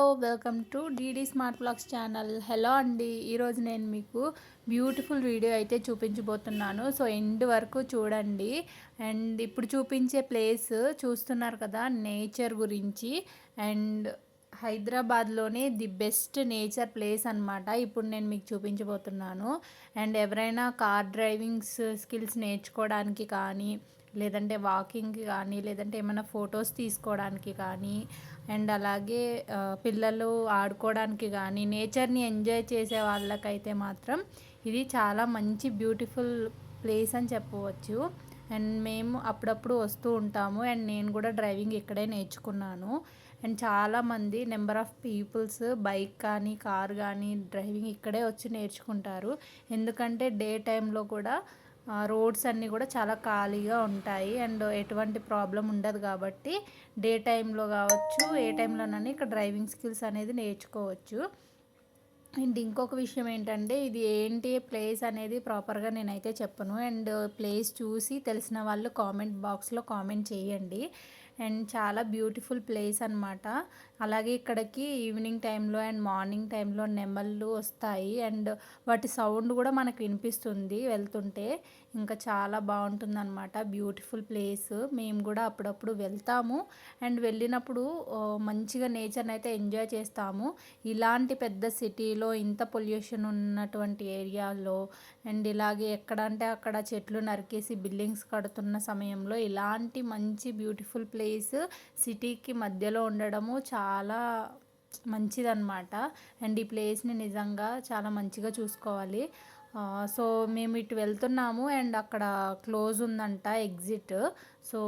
Welcome to DD smart blogs channel. Hello అండి ఈరోజు నేను మీకు బ్యూటిఫుల్ వీడియో అయితే చూపించబోతున్నాను. సో ఎండ్ వరకు చూడండి. అండ్ ఇప్పుడు చూపించే ప్లేస్ చూస్తున్నారు కదా నేచర్ గురించి. అండ్ హైదరాబాద్లోనే ది బెస్ట్ నేచర్ ప్లేస్ అనమాట ఇప్పుడు నేను మీకు చూపించబోతున్నాను. అండ్ ఎవరైనా కార్ డ్రైవింగ్స్ స్కిల్స్ నేర్చుకోవడానికి కానీ లేదంటే వాకింగ్కి కానీ లేదంటే ఏమైనా ఫొటోస్ తీసుకోవడానికి కానీ అండ్ అలాగే పిల్లలు ఆడుకోవడానికి కానీ నేచర్ని ఎంజాయ్ చేసే వాళ్ళకైతే మాత్రం ఇది చాలా మంచి బ్యూటిఫుల్ ప్లేస్ అని చెప్పవచ్చు. అండ్ మేము అప్పుడప్పుడు వస్తూ ఉంటాము. అండ్ నేను కూడా డ్రైవింగ్ ఇక్కడే నేర్చుకున్నాను. అండ్ చాలామంది నెంబర్ ఆఫ్ పీపుల్స్ బైక్ కానీ కార్ కానీ డ్రైవింగ్ ఇక్కడే వచ్చి నేర్చుకుంటారు. ఎందుకంటే డే టైంలో కూడా రోడ్స్ అన్నీ కూడా చాలా ఖాళీగా ఉంటాయి. అండ్ ఎటువంటి ప్రాబ్లం ఉండదు కాబట్టి డే టైంలో కావచ్చు ఏ టైంలోనైనా ఇక్కడ డ్రైవింగ్ స్కిల్స్ అనేది నేర్చుకోవచ్చు. అండ్ ఇంకొక విషయం ఏంటంటే ఇది ఏంటి ప్లేస్ అనేది ప్రాపర్గా నేనైతే చెప్పను. అండ్ ప్లేస్ చూసి తెలిసిన వాళ్ళు కామెంట్ బాక్స్లో కామెంట్ చేయండి. అండ్ చాలా బ్యూటిఫుల్ ప్లేస్ అనమాట అలాగే ఇక్కడికి ఈవినింగ్ టైంలో అండ్ మార్నింగ్ టైంలో నెమళ్ళు వస్తాయి. అండ్ వాటి సౌండ్ కూడా మనకు వినిపిస్తుంది వెళ్తుంటే. ఇంకా చాలా బాగుంటుందన్నమాట. Beautiful place. మేము కూడా అప్పుడప్పుడు వెళ్తాము. అండ్ వెళ్ళినప్పుడు మంచిగా నేచర్ని అయితే ఎంజాయ్ చేస్తాము. ఇలాంటి పెద్ద సిటీలో ఇంత పొల్యూషన్ ఉన్నటువంటి ఏరియాలో అండ్ ఇలాగే ఎక్కడ అంటే అక్కడ చెట్లు నరికేసి బిల్డింగ్స్ కడుతున్న సమయంలో ఇలాంటి మంచి బ్యూటిఫుల్ ప్లేస్ ప్లేస్ సిటీకి మధ్యలో ఉండడము చాలా మంచిదన్నమాట. అండ్ ఈ ప్లేస్ని నిజంగా చాలా మంచిగా చూసుకోవాలి. సో మేము ఇటు వెళ్తున్నాము అండ్ అక్కడ క్లోజ్ ఉందంట ఎగ్జిట్ సో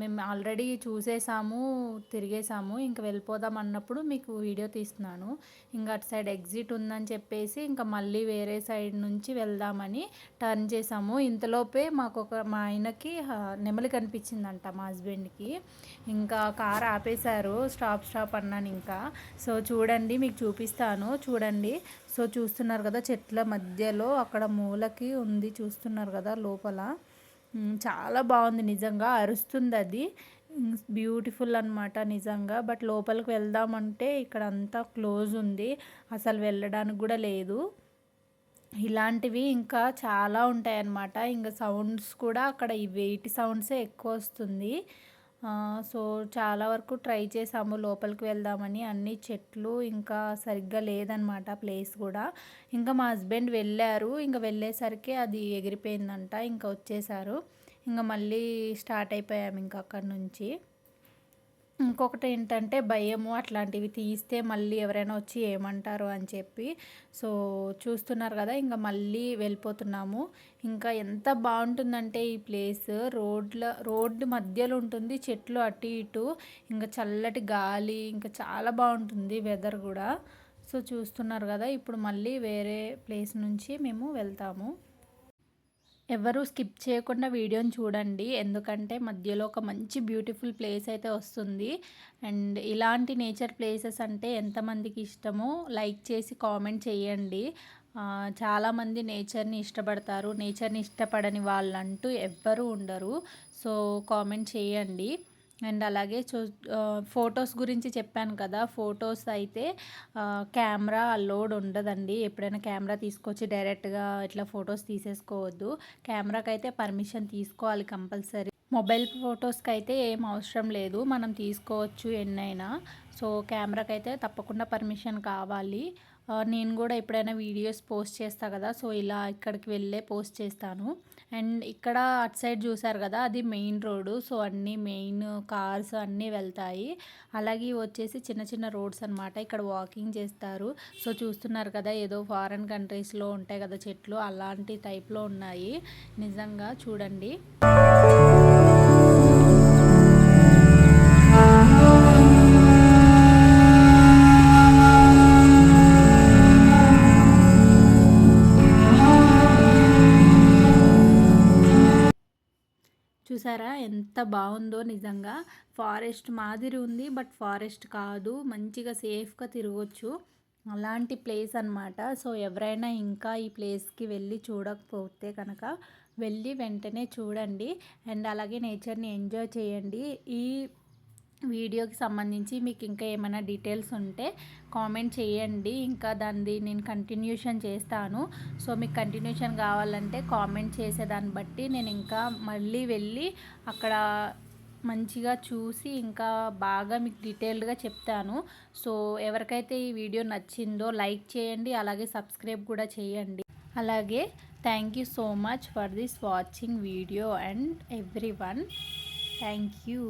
మేము ఆల్రెడీ చూసేసాము తిరిగేసాము ఇంక వెళ్ళిపోదాం అన్నప్పుడు మీకు వీడియో తీస్తున్నాను. ఇంకా అటు సైడ్ ఎగ్జిట్ ఉందని చెప్పేసి ఇంకా మళ్ళీ వేరే సైడ్ నుంచి వెళ్దామని టర్న్ చేసాము. ఇంతలోపే మాకు ఒక మా ఆయనకి నెమలి కనిపించిందంట మా హస్బెండ్కి. ఇంకా కార్ ఆపేశారు స్టాప్ స్టాప్ అన్నాను ఇంకా. సో చూడండి మీకు చూపిస్తాను. చూడండి సో చూస్తున్నారు కదా చెట్ల మధ్యలో అక్కడ మూలకి ఉంది చూస్తున్నారు కదా లోపల. చాలా బాగుంది. నిజంగా అరుస్తుంది అది బ్యూటిఫుల్ అనమాట నిజంగా. బట్ లోపలికి వెళ్దామంటే ఇక్కడ అంతా క్లోజ్ ఉంది. అసలు వెళ్ళడానికి కూడా లేదు. ఇలాంటివి ఇంకా చాలా ఉంటాయి అన్నమాట ఇంకా సౌండ్స్ కూడా అక్కడ ఈ వెయిట్ సౌండ్సే ఎక్కువ వస్తుంది. సో చాలా వరకు ట్రై చేసాము లోపలికి వెళ్దామని. అన్ని చెట్లు ఇంకా సరిగ్గా లేదనమాట ప్లేస్ కూడా. ఇంకా మా హస్బెండ్ వెళ్ళారు. ఇంకా వెళ్ళేసరికి అది ఎగిరిపోయిందంట. ఇంకా వచ్చేసారు. ఇంకా మళ్ళీ స్టార్ట్ అయిపోయాము ఇంకా అక్కడి నుంచి. ఇంకొకటి ఏంటంటే భయము అట్లాంటివి తీస్తే మళ్ళీ ఎవరైనా వచ్చి ఏమంటారు అని చెప్పి. సో చూస్తున్నారు కదా ఇంకా మళ్ళీ వెళ్ళిపోతున్నాము. ఇంకా ఎంత బాగుంటుందంటే ఈ ప్లేస్. రోడ్ల రోడ్డు మధ్యలో ఉంటుంది చెట్లు అటు ఇటు ఇంకా చల్లటి గాలి ఇంకా చాలా బాగుంటుంది వెదర్ కూడా. సో చూస్తున్నారు కదా ఇప్పుడు మళ్ళీ వేరే ప్లేస్ నుంచి మేము వెళ్తాము. ఎవరు స్కిప్ చేయకుండా వీడియోని చూడండి. ఎందుకంటే మధ్యలో ఒక మంచి బ్యూటిఫుల్ ప్లేస్ అయితే వస్తుంది. అండ్ ఇలాంటి నేచర్ ప్లేసెస్ అంటే ఎంతమందికి ఇష్టమో లైక్ చేసి కామెంట్ చేయండి. చాలామంది నేచర్ని ఇష్టపడతారు. నేచర్ని ఇష్టపడని వాళ్ళంటూ ఎవ్వరూ ఉండరు. సో కామెంట్ చేయండి. అండ్ అలాగే చూ ఫొటోస్ గురించి చెప్పాను కదా ఫొటోస్ అయితే కెమెరా లోడ్ ఉండదండి. ఎప్పుడైనా కెమెరా తీసుకొచ్చి డైరెక్ట్గా ఇట్లా ఫొటోస్ తీసేసుకోవద్దు. కెమెరాకి అయితే పర్మిషన్ తీసుకోవాలి కంపల్సరీ. మొబైల్ ఫొటోస్కి అయితే ఏం అవసరం లేదు. మనం తీసుకోవచ్చు ఎన్నైనా. సో కెమెరాకి అయితే తప్పకుండా పర్మిషన్ కావాలి. నేను కూడా ఎప్పుడైనా వీడియోస్ పోస్ట్ చేస్తా కదా సో ఇలా ఇక్కడికి వెళ్ళే పోస్ట్ చేస్తాను. అండ్ ఇక్కడ అటు సైడ్ చూసారు కదా అది మెయిన్ రోడ్డు. సో అన్నీ మెయిన్ కార్స్ అన్నీ వెళ్తాయి. అలాగే వచ్చేసి చిన్న చిన్న రోడ్స్ అనమాట ఇక్కడ వాకింగ్ చేస్తారు. సో చూస్తున్నారు కదా ఏదో ఫారెన్ కంట్రీస్లో ఉంటాయి కదా చెట్లు. అలాంటి టైప్లో ఉన్నాయి. నిజంగా చూడండి. చూసారా? ఎంత బాగుందో నిజంగా. ఫారెస్ట్ మాదిరి ఉంది బట్ ఫారెస్ట్ కాదు. మంచిగా సేఫ్గా తిరగచ్చు. అలాంటి ప్లేస్ అనమాట సో ఎవరైనా ఇంకా ఈ ప్లేస్కి వెళ్ళి చూడకపోతే కనుక వెళ్ళి వెంటనే చూడండి. అండ్ అలాగే నేచర్ని ఎంజాయ్ చేయండి. ఈ వీడియోకి సంబంధించి మీకు ఇంకా ఏమైనా డీటెయిల్స్ ఉంటే కామెంట్ చేయండి. ఇంకా దాన్ని నేను కంటిన్యూషన్ చేస్తాను. సో మీకు కంటిన్యూషన్ కావాలంటే కామెంట్ చేసేదాన్ని బట్టి నేను ఇంకా మళ్ళీ వెళ్ళి అక్కడ మంచిగా చూసి ఇంకా బాగా మీకు డీటెయిల్డ్గా చెప్తాను. సో ఎవరికైతే ఈ వీడియో నచ్చిందో లైక్ చేయండి. అలాగే సబ్స్క్రైబ్ కూడా చేయండి. అలాగే thank you so much for this watching video and everyone thank you.